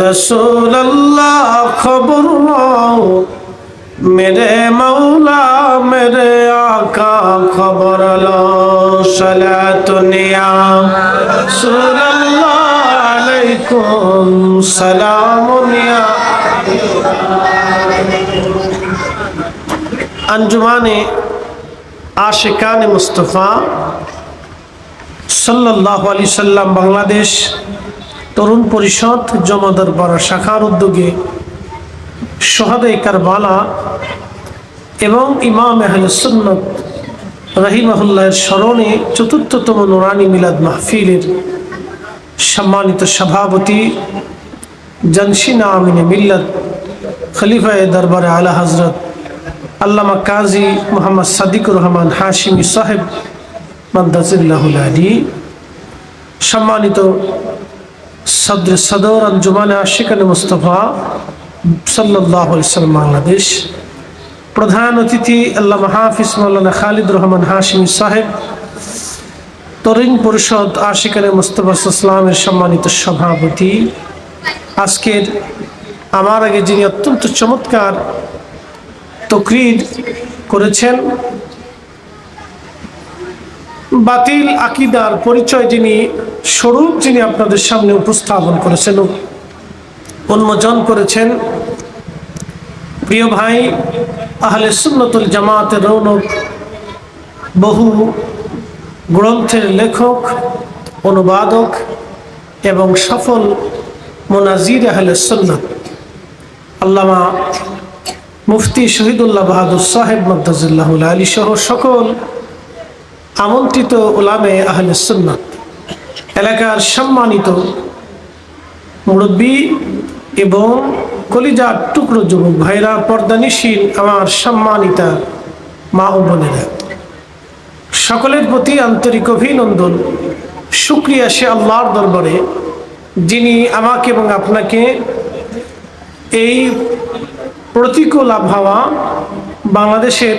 রসুল আল্লাহ খবর মেরে মৌলা মেরে আকা খবর লো সলাতুনিয়া রসুল আল্লাহ আলাইকুম সালামুনিয়া আঞ্জুমানে আশিকান মুস্তফা সাল্লাহ আলি সাল্লাম বাংলাদেশ তরুণ পরিষদ, জমাদার বড় শাখার উদ্যোগে সোহাদে কারবালা এবং ইমাম আহলুসন্নত রাহিমাহুল্লাহের স্মরণে চতুর্থতম নোরানি মিলাদ মাহফিলের সম্মানিত সভাপতি জনসিনা আমিনে মিল্লত খলিফায় দরবারে আলা হজরত আল্লামা কাজী মোহাম্মদ সাদিকুর রহমান হাশিমি সাহেব মাদ্দাজুল্লাহুল আলী সম্মানিত সদর সদর আঞ্জুমান আশিকান মুস্তফা সাল্লাহ সাল্লাম বাংলাদেশ। প্রধান অতিথি আল্লাহ হাফিজ মৌলানা খালিদ রহমান হাশিমি সাহেব তরুণ পরিষদ আশিকানে মুস্তফা ইসলামের সম্মানিত সভাপতি। আজকের আমার আগে যিনি অত্যন্ত চমৎকার তকরির করেছেন, বাতিল আকিদার পরিচয় যিনি স্বরূপ যিনি আপনাদের সামনে উপস্থাপন করেছেন উন্মোচন করেছেন। প্রিয় ভাই, আহলে সুন্নতুল জামাতের রৌনক, বহু গ্রন্থের লেখক, অনুবাদক এবং সফল মোনাজির আহলে সুন্নত, আল্লামা মুফতি শহীদুল্লাহ বাহাদুর সাহেব মদ্দাজুল্লাহ আলী সহ সকল আমন্ত্রিত ওলামে আহলে সুন্নত। এলাকার সম্মানিত মুরব্বী এবং কলিজার টুকরো যুবক ভাইরা, পর্দানিশীল আমার সম্মানিতা মা ও বোনেরা, সকলের প্রতি আন্তরিক অভিনন্দন। শুক্রিয়া সে আল্লাহর দরবারে যিনি আমাকে এবং আপনাকে এই প্রতিকূল আবহাওয়া বাংলাদেশের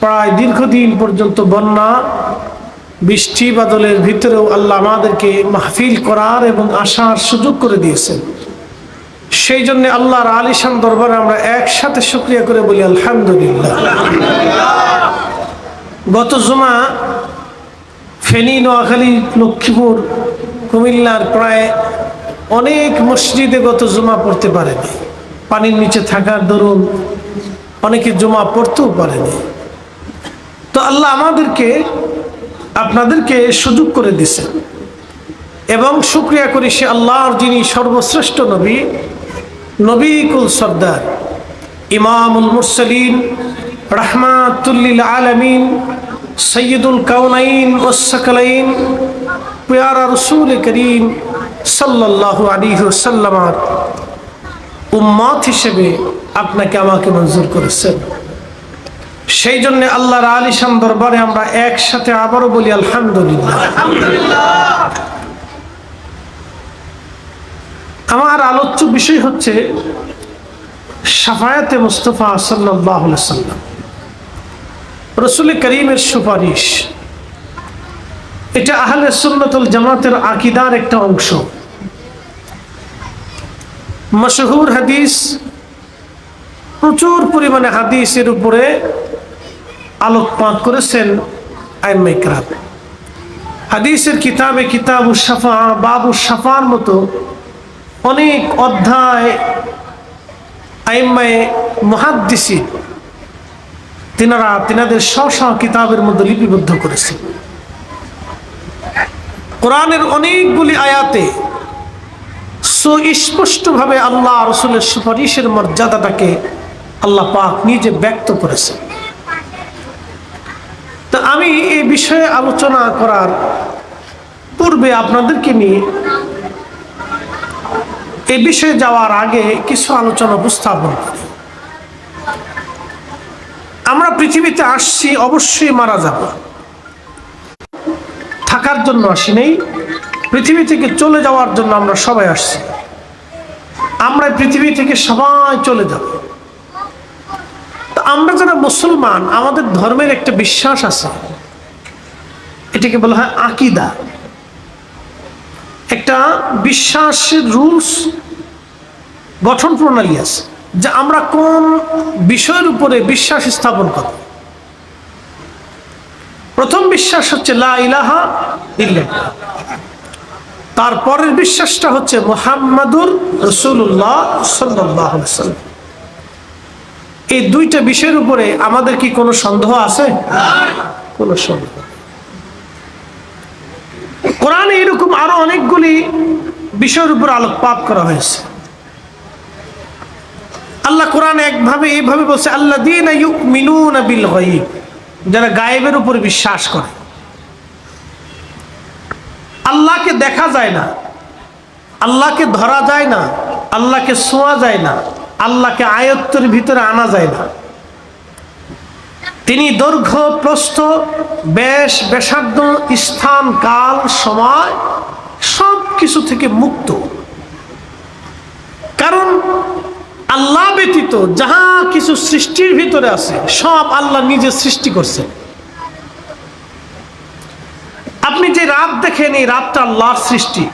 প্রায় দীর্ঘদিন পর্যন্ত বন্যা বৃষ্টি বাদলের ভিতরেও আল্লাহ আমাদেরকে মাহফিল করার এবং আসার সুযোগ করে দিয়েছেন। সেই জন্য আল্লাহর আলিশান দরবারে আমরা একসাথে শুক্রিয়া করে বলি, আলহামদুলিল্লাহ। গত জমা ফেনী, নোয়াখালী, লক্ষ্মীপুর, কুমিল্লার প্রায় অনেক মসজিদে গত জমা পড়তে পারেনি। পানির নিচে থাকার দরুন অনেকে জমা পড়তেও পারেনি। তো আল্লাহ আমাদেরকে আপনাদেরকে সুযোগ করে দিছে। এবং শুক্রিয়া করি সে আল্লাহর যিনি সর্বশ্রেষ্ঠ নবী নবী কুল সর্দার, ইমামুল মুরসলিন, রহমাতুল্লিল আলমিন সৈয়দুল কাউনাইন ওসাকালাইন পেয়ারা রসুল করিম সাল্লাহ আলী সাল্লামার উম্মত হিসেবে আপনাকে আমাকে মঞ্জুর করেছেন। সেই জন্য আল্লাহর আলিশান দরবারে আমরা একসাথে আবারও বলি, আলহামদুলিল্লাহ। আমার আলোচ্য বিষয় হচ্ছে সাফায়াতে মুস্তফা সাল্লাহ রসুল করিমের সুপারিশ। এটা আহলে সুন্নতুল জামাতের আকিদার একটা অংশ। মশহুর হাদিস, প্রচুর পরিমাণে হাদিসের উপরে আলোকপাত করেছেন আইমাইকরাম হাদিসের কিতাবে কিতাব সাফা বাবু সাফার মতো অনেক অধ্যায় আইম্মায় মহাদ্দিসি তিনারা তিনাদের স্ব কিতাবের মধ্যে লিপিবদ্ধ করেছেন। কোরআনের অনেকগুলি আয়াতে সুস্পষ্টভাবে আল্লাহ রসুলের সুপারিশের মর্যাদাটাকে আল্লাহ পাক নিজে ব্যক্ত করেছেন। তা আমি এই বিষয়ে আলোচনা করার পূর্বে আপনাদেরকে নিয়ে এ বিষয়ে যাওয়ার আগে কিছু আলোচনা উপস্থাপন আমরা পৃথিবীতে আসছি, অবশ্যই মারা যাব। থাকার জন্য আসি নেই। পৃথিবী থেকে চলে যাওয়ার জন্য আমরা সবাই আসছি। আমরা পৃথিবী থেকে সবাই চলে যাব। আমরা যারা মুসলমান, আমাদের ধর্মের একটা বিশ্বাস আছে। এটাকে বলা হয় আকিদা। একটা বিশ্বাসের রুলস গঠন প্রণালী আছে, যে আমরা কোন বিষয়ের উপরে বিশ্বাস স্থাপন করব। প্রথম বিশ্বাস হচ্ছে লা ইলাহা তারপরের বিশ্বাসটা হচ্ছে মোহাম্মদুর রসুল্লাহ সাল্লাহ সাল্লাম এই দুইটা বিষয়ের উপরে আমাদের কি কোনো সন্দেহ আছে? কোনো সন্দেহ। কোরআনে এরকম আরও অনেকগুলি বিষয়ের উপর আলোকপাত করা হয়েছে। আল্লাহ কোরআনে একভাবে এইভাবে বলছে আল্লাহ দিন বিল গায়ব যারা গায়েবের উপর বিশ্বাস করে। আল্লাহকে দেখা যায় না, আল্লাহকে ধরা যায় না, আল্লাহকে ছোঁয়া যায় না। আল্লাহকে আয়ত্তের ভিতরে আনা যায় না। তিনি দৈর্ঘ্য, প্রস্থ, বেশ বেসার্ধ স্থান, কাল, সময় সব কিছু থেকে মুক্ত। কারণ আল্লাহ ব্যতীত যাহা কিছু সৃষ্টির ভিতরে আছে, সব আল্লাহ নিজে সৃষ্টি করছে আপনি যে রাত দেখেন, এই রাতটা আল্লাহর সৃষ্টি।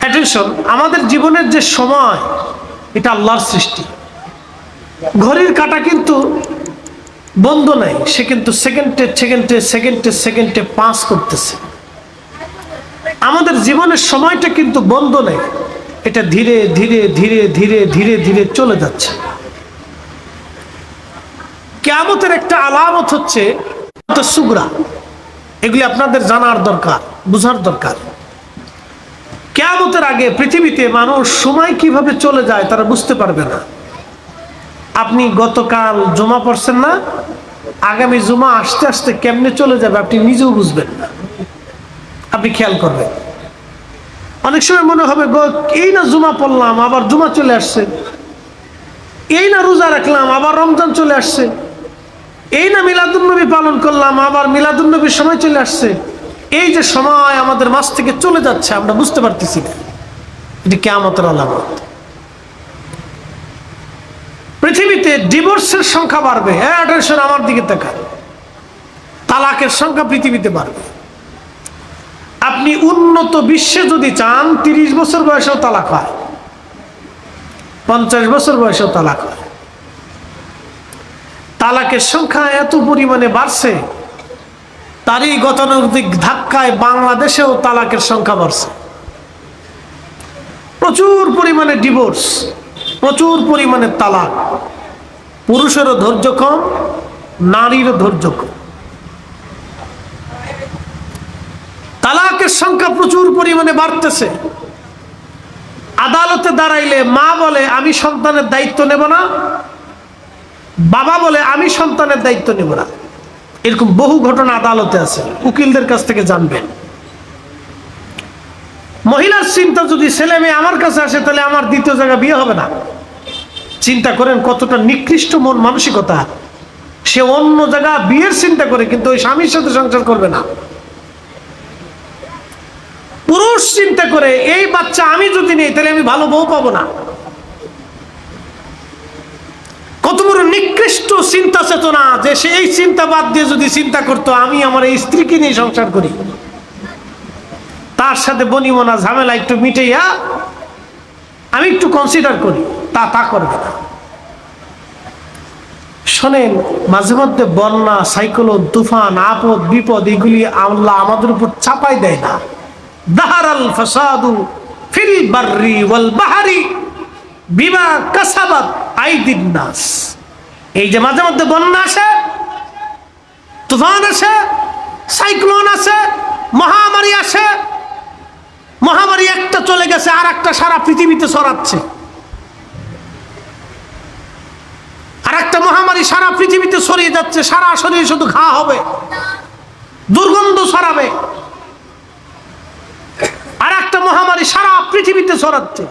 অ্যাটেনশন আমাদের জীবনের যে সময় এটা আল্লাহর সৃষ্টি। ঘড়ির কাটা কিন্তু বন্ধ নাই, সে কিন্তু সেকেন্ডে সেকেন্ডে সেকেন্ডে সেকেন্ডে পাস করতেছে। আমাদের জীবনের সময়টা কিন্তু বন্ধ নেই, এটা ধীরে ধীরে ধীরে ধীরে ধীরে ধীরে চলে যাচ্ছে। কেয়ামতের একটা আলামত হচ্ছে সুগরা। এগুলি আপনাদের জানার দরকার, বুঝার দরকার। কেয়ামতের আগে পৃথিবীতে মানুষ সময় কীভাবে চলে যায় তারা বুঝতে পারবে না। আপনি গতকাল জমা পড়ছেন না? আগামী জমা আস্তে আস্তে কেমনে চলে যাবে আপনি নিজেও বুঝবেন না। আপনি খেয়াল করবেন। অনেক সময় মনে হবে এই না জুমা পড়লাম, আবার জুমা চলে আসছে। এই না রোজা রাখলাম, আবার রমজান চলে আসছে। এই না মিলাদুন্নবী পালন করলাম, আবার মিলাদুন্নবীর সময় চলে আসছে। এই যে সময় আমাদের মাছ থেকে চলে যাচ্ছে আমরা বুঝতে পারতেছি না। এটি কেমতের আলামত। পৃথিবীতে ডিভোর্সের সংখ্যা বাড়বে। attention, আমার দিকে তাকান। তালাকের সংখ্যা পৃথিবীতে বাড়বে। আপনি উন্নত বিশ্বে যদি চান তিরিশ বছর বয়সেও তালাক হয়। পঞ্চাশ বছর বয়সেও তালাক হয়। তালাকের সংখ্যা এত পরিমাণে বাড়ছে তারই গতানুগতিক ধাক্কায় বাংলাদেশেও তালাকের সংখ্যা বাড়ছে। প্রচুর পরিমাণে ডিভোর্স প্রচুর পরিমাণে তালাক। পুরুষেরও ধৈর্য কম, নারীরও ধৈর্য কম। তালাকের সংখ্যা প্রচুর পরিমাণে বাড়তেছে। আদালতে দাঁড়াইলে মা বলে, আমি সন্তানের দায়িত্ব নেব না। বাবা বলে, আমি সন্তানের দায়িত্ব নেব না। এরকম বহু ঘটনা আদালতে আছে, উকিলদের কাছ থেকে জানবেন মহিলার চিন্তা যদি ছেলে মেয়ে আমার কাছে আসে, তাহলে আমার দ্বিতীয় জায়গা বিয়ে হবে না। চিন্তা করেন কতটা নিকৃষ্ট মন, মানসিকতা। সে অন্য জায়গা বিয়ের চিন্তা করে, কিন্তু ওই স্বামীর সাথে সংসার করবে না। পুরুষ চিন্তা করে, এই বাচ্চা আমি যদি নেই, তাহলে আমি ভালো বউ পাবো না। কত বড় নিকৃষ্ট চিন্তা চেতনা যে সে এই চিন্তা বাদ দিয়ে যদি চিন্তা করতো, আমি আমার এই স্ত্রীকে নিয়ে সংসার করি। তার সাথে বনিমনা ঝামেলা একটু মিটাইয়া আমি একটু কনসিডার করি, তা তা করবে না। শোনেন, মাঝে মধ্যে বন্যা, সাইক্লোন, তুফান, আপদ, বিপদ, এগুলি আল্লাহ আমাদের উপর চাপাই দেয় না। দাহারাল ফাসাদু ফিল বাররি ওয়াল বাহারি বিমা কাসাবাত আইদিন নাস। এই যে মাঝে মধ্যে বন্যা আসে, তুফান আসে, সাইক্লোন আসে, মহামারী আসে, মহামারী একটা চলে গেছে, আর একটা সারা পৃথিবীতে ছড়াচ্ছে। আর একটা মহামারী সারা পৃথিবীতে ছড়িয়ে যাচ্ছে, সারা শরীরে শুধু ঘা হবে, দুর্গন্ধ ছড়াবে। আর একটা মহামারী সারা পৃথিবীতে ছড়াচ্ছে।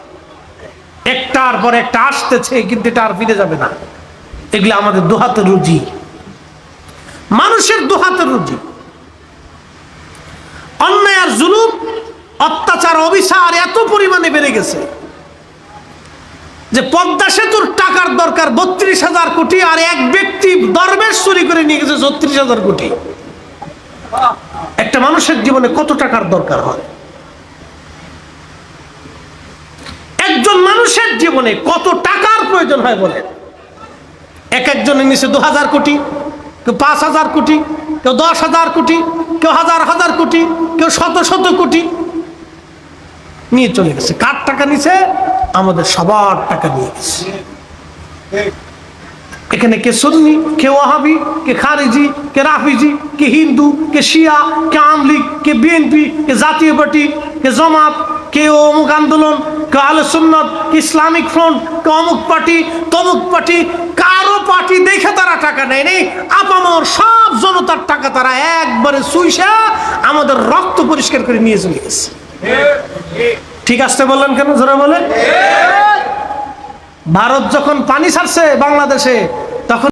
একটার পর একটা আসতেছে, কিন্তু এটা আর ফিরে যাবে না। এগুলো আমাদের দুহাতের রুজি। মানুষের দুহাতের রুজি। অন্যায় আর জুলুম, অত্যাচার, অবিচার এত পরিমাণে বেড়ে গেছে যে পদ্মা সেতুর টাকার দরকার বত্রিশ হাজার কোটি আর এক ব্যক্তি দরবেশ চুরি করে নিয়ে গেছে ছত্রিশ হাজার কোটি। একটা মানুষের জীবনে কত টাকার দরকার হয়? একজন মানুষের জীবনে কত টাকার প্রয়োজন হয় বলে এক একজনের নিচে দু হাজার কোটি, কেউ পাঁচ হাজার কোটি, কেউ দশ হাজার কোটি, কেউ হাজার হাজার কোটি, কেউ শত শত কোটি নিয়ে চলে গেছে। কার টাকা নিছে? আমাদের সবার টাকা নিয়ে গেছে। এখানে কে সুন্নি, কে ওয়াহাবি, কে খারিজি, কে রাফিজি, কে হিন্দু, কে শিয়া, কে আমলিগ কে বিএনপি, কে জাতীয় পার্টি, কে জমাত, কে অমুক আন্দোলন, কে আলো সুন্নত, কে ইসলামিক ফ্রন্ট, কে অমুক পার্টি, তমুক পার্টি, কারও পার্টি দেখে তারা টাকা নেয় নেই আপামর সব জনতার টাকা তারা একবারে সুইসা আমাদের রক্ত পরিষ্কার করে নিয়ে চলে গেছে। ঠিক আসতে বললেন কেন যারা বলেন? ভারত যখন পানি ছাড়ছে বাংলাদেশে, তখন